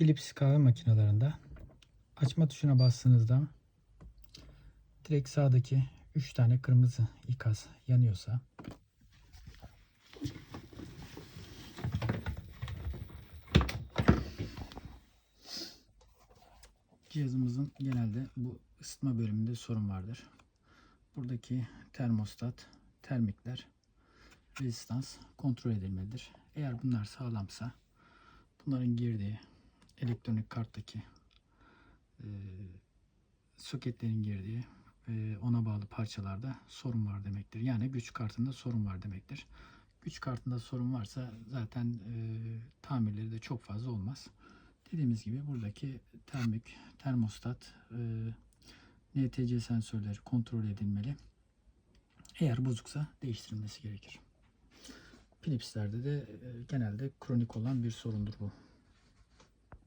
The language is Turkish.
Philips kahve makinelerinde açma tuşuna bastığınızda direkt sağdaki 3 tane kırmızı ikaz yanıyorsa cihazımızın genelde bu ısıtma bölümünde sorun vardır. Buradaki termostat, termikler, rezistans kontrol edilmelidir. Eğer bunlar sağlamsa bunların girdiği elektronik karttaki e, soketlerin girdiği ve ona bağlı parçalarda sorun var demektir. Yani güç kartında sorun var demektir. Güç kartında sorun varsa zaten e, tamirleri de çok fazla olmaz. Dediğimiz gibi buradaki termik, termostat, e, NTC sensörleri kontrol edilmeli. Eğer bozuksa değiştirilmesi gerekir. Philips'lerde de e, genelde kronik olan bir sorundur bu.